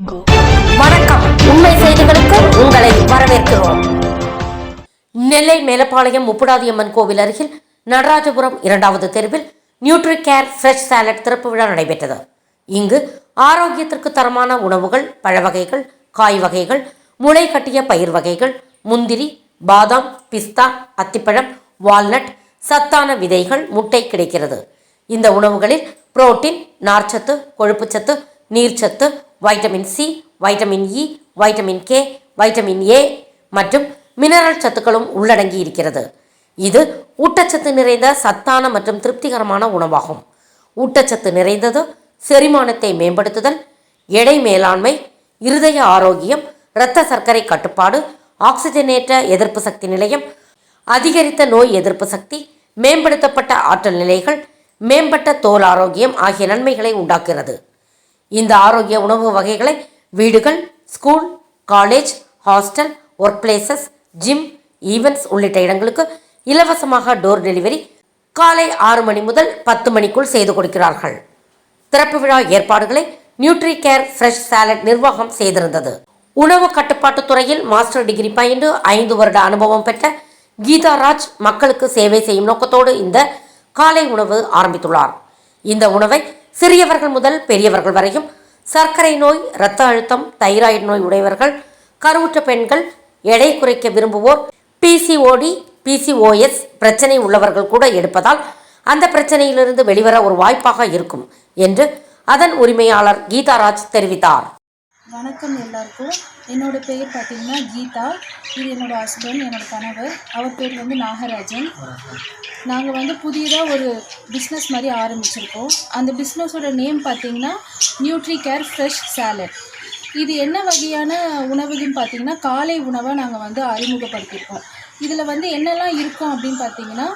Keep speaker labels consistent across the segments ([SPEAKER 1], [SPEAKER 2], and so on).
[SPEAKER 1] வணக்கம். உண்மை செய்திகளுக்கு உங்களை வரவேற்கிறோம். நெல்லை மேலப்பாளையம் முப்புடாதியம்மன் கோவில் அருகில் நடராஜபுரம் இரண்டாவது தெருவில் நியூட்ரி கேர் ஃப்ரெஷ் சாலட் திறப்பு விழா நடைபெற்றது. இங்கு ஆரோக்கியத்திற்கு தரமான உணவுகள் பழ வகைகள் காய் வகைகள் முளை கட்டிய பயிர் வகைகள் முந்திரி பாதாம் பிஸ்தா அத்திப்பழம் வால்நட் சத்தான விதைகள் முட்டை கிடைக்கிறது. இந்த உணவுகளில் புரோட்டீன் நார்ச்சத்து கொழுப்புச்சத்து நீர்ச்சத்து vitamin C vitamin E vitamin K vitamin A மற்றும் மினரல் சத்துக்களும் உள்ளடங்கி இருக்கிறது. இது ஊட்டச்சத்து நிறைந்த சத்தான மற்றும் திருப்திகரமான உணவாகும். ஊட்டச்சத்து நிறைந்தது செரிமானத்தை மேம்படுத்துதல் எடை மேலாண்மை இருதய ஆரோக்கியம் இரத்த சர்க்கரை கட்டுப்பாடு ஆக்சிஜனேற்ற எதிர்ப்பு சக்தி நிலையம் அதிகரித்த நோய் எதிர்ப்பு சக்தி மேம்படுத்தப்பட்ட ஆற்றல் நிலைகள் மேம்பட்ட தோல் ஆரோக்கியம் ஆகிய நன்மைகளை உண்டாக்குகிறது. இந்த ஆரோக்கிய உணவு வகைகளை வீடுகள் school college hostel work places gym events உள்ளிட்ட இடங்களுக்கு இலவசமாக டோர் டெலிவரி காலை ஆறு மணி முதல் பத்து மணிக்குள் செய்து கொடுக்கிறார்கள். திறப்பு விழா ஏற்பாடுகளை நியூட்ரி கேர் ஃப்ரெஷ் சாலட் நிர்வாகம் செய்திருந்தது. உணவு கட்டுப்பாட்டுத் துறையில் மாஸ்டர் டிகிரி பயின்று ஐந்து வருட அனுபவம் பெற்ற கீதா ராஜ் மக்களுக்கு சேவை செய்யும் நோக்கத்தோடு இந்த காலை உணவு ஆரம்பித்துள்ளார். இந்த உணவை சிறியவர்கள் முதல் பெரியவர்கள் வரையும் சர்க்கரை நோய் இரத்த அழுத்தம் தைராய்டு நோய் உடையவர்கள் கருவுற்ற பெண்கள் எடை குறைக்க விரும்புவோர் பிசிஓடி பிசிஓஎஸ் பிரச்சனை உள்ளவர்கள் கூட எடுப்பதால் அந்த பிரச்சனையிலிருந்து வெளிவர ஒரு வாய்ப்பாக இருக்கும் என்று அதன் உரிமையாளர் கீதாராஜ் தெரிவித்தார்.
[SPEAKER 2] வணக்கம் எல்லாருக்கும். என்னோடய பேர் பார்த்திங்கன்னா கீதா. இது என்னோடய ஹஸ்பண்ட் என்னோடய கணவர். அவர் பேர் வந்து நாகராஜன். நாங்கள் வந்து புதியதாக ஒரு பிஸ்னஸ் மாதிரி ஆரம்பிச்சிருக்கோம். அந்த பிஸ்னஸோட நேம் பார்த்தீங்கன்னா நியூட்ரி கேர் ஃப்ரெஷ் சாலட் இது என்ன வகையான உணவுன்னு பார்த்தீங்கன்னா காலை உணவாக நாங்கள் வந்து அறிமுகப்படுத்தியிருக்கோம் இதில் வந்து என்னெல்லாம் இருக்கும் அப்படின்னு பார்த்தீங்கன்னா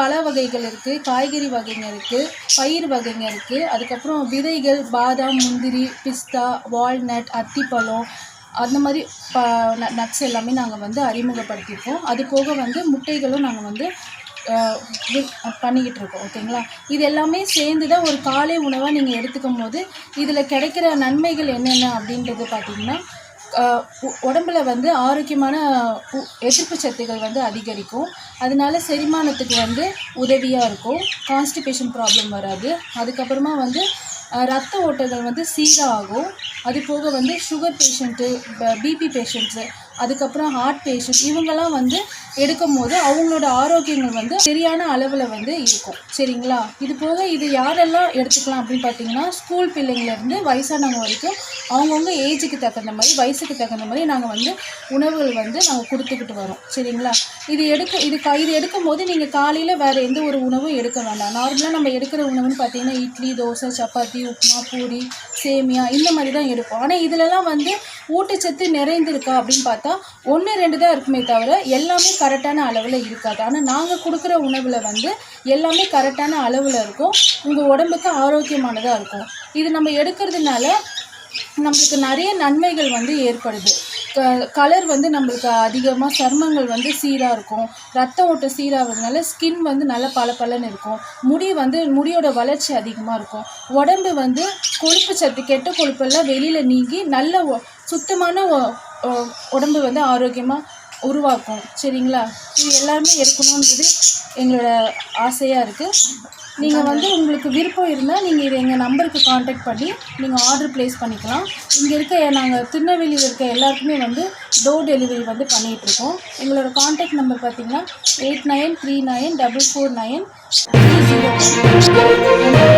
[SPEAKER 2] பழ வகைகள் இருக்குது காய்கறி வகைங்க இருக்குது பயிர் வகைங்க இருக்குது அதுக்கப்புறம் விதைகள் பாதாம் முந்திரி பிஸ்தா வால்நட் அத்திப்பழம் அந்த மாதிரி ப நட்ஸ் எல்லாமே நாங்கள் வந்து அறிமுகப்படுத்தியிருக்கோம். அது போக வந்து முட்டைகளும் நாங்கள் வந்து பண்ணிக்கிட்டு இருக்கோம். ஓகேங்களா? இது எல்லாமே சேர்ந்து தான் ஒரு காலை உணவாக நீங்கள் எடுத்துக்கும் போது இதில் கிடைக்கிற நன்மைகள் என்னென்ன அப்படின்றது பார்த்தீங்கன்னா உடம்புல வந்து ஆரோக்கியமான எதிர்ப்பு சத்துகள் வந்து அதிகரிக்கும். அதனால செரிமானத்துக்கு வந்து உதவியாக இருக்கும். கான்ஸ்டிபேஷன் ப்ராப்ளம் வராது. அதுக்கப்புறமா வந்து ரத்த ஓட்டங்கள் வந்து சீராக ஆகும் அது போக வந்து சுகர் பேஷண்ட்டு பிபி பேஷண்ட்ஸு அதுக்கப்புறம் ஹார்ட் பேஷண்ட் இவங்கெல்லாம் வந்து எடுக்கும் போது அவங்களோட ஆரோக்கியங்கள் வந்து சரியான அளவில் வந்து இருக்கும். சரிங்களா? இது போக இது யாரெல்லாம் எடுத்துக்கலாம் அப்படின்னு பார்த்தீங்கன்னா ஸ்கூல் பிள்ளைங்கலேருந்து வயசானவங்க வரைக்கும் அவங்கவுங்க ஏஜுக்கு தகுந்த மாதிரி வயசுக்கு தகுந்த மாதிரி நாங்கள் வந்து உணவுகள் வந்து நாங்கள் கொடுத்துக்கிட்டு வரோம். சரிங்களா? இது எடுக்க இது க இது எடுக்கும் போது நீங்கள் காலையில் வேறு எந்த ஒரு உணவும் எடுக்க வேண்டாம். நார்மலாக நம்ம எடுக்கிற உணவுன்னு பார்த்தீங்கன்னா இட்லி தோசை சப்பாத்தி உப்புமா பூரி சேமியா இந்த மாதிரி தான் எடுப்போம். ஆனால் இதிலலாம் வந்து ஊட்டச்சத்து நிறைந்திருக்கா அப்படின்னு பார்த்தா ஒன்று ரெண்டு தான் இருக்குமே தவிர எல்லாமே கரெக்டான அளவில் இருக்காது. ஆனால் நாங்கள் கொடுக்குற உணவில் வந்து எல்லாமே கரெக்டான அளவில் இருக்கும். உங்கள் உடம்புக்கு ஆரோக்கியமானதாக இருக்கும். இது நம்ம எடுக்கிறதுனால நம்மளுக்கு நிறைய நன்மைகள் வந்து ஏற்படுது. க கலர் வந்து நம்மளுக்கு அதிகமாக சர்மங்கள் வந்து சீராக இருக்கும். ரத்த ஓட்டம் சீராகிறதுனால ஸ்கின் வந்து நல்லா பளபளன்னு இருக்கும். முடி வந்து முடியோட வளர்ச்சி அதிகமாக இருக்கும். உடம்பு வந்து கொழுப்பு சத்து கெட்ட கொழுப்பெல்லாம் வெளியில் நீங்கி நல்ல சுத்தமான உடம்பு வந்து ஆரோக்கியமாக உருவாக்கும். சரிங்களா? இது எல்லாமே இருக்கணுன்றது எங்களோட ஆசையாக இருக்குது நீங்கள் வந்து உங்களுக்கு விருப்பம் இருந்தால் நீங்கள் இது எங்கள் நம்பருக்கு காண்டாக்ட் பண்ணி நீங்கள் ஆர்டர் ப்ளேஸ் பண்ணிக்கலாம். இங்கே இருக்க நாங்கள் திருநெல்வேலியில் இருக்க எல்லாருக்குமே வந்து டோர் டெலிவரி வந்து பண்ணிகிட்ருக்கோம் எங்களோட காண்டாக்ட் நம்பர் பார்த்தீங்கன்னா eight nine three nine double four nine three zero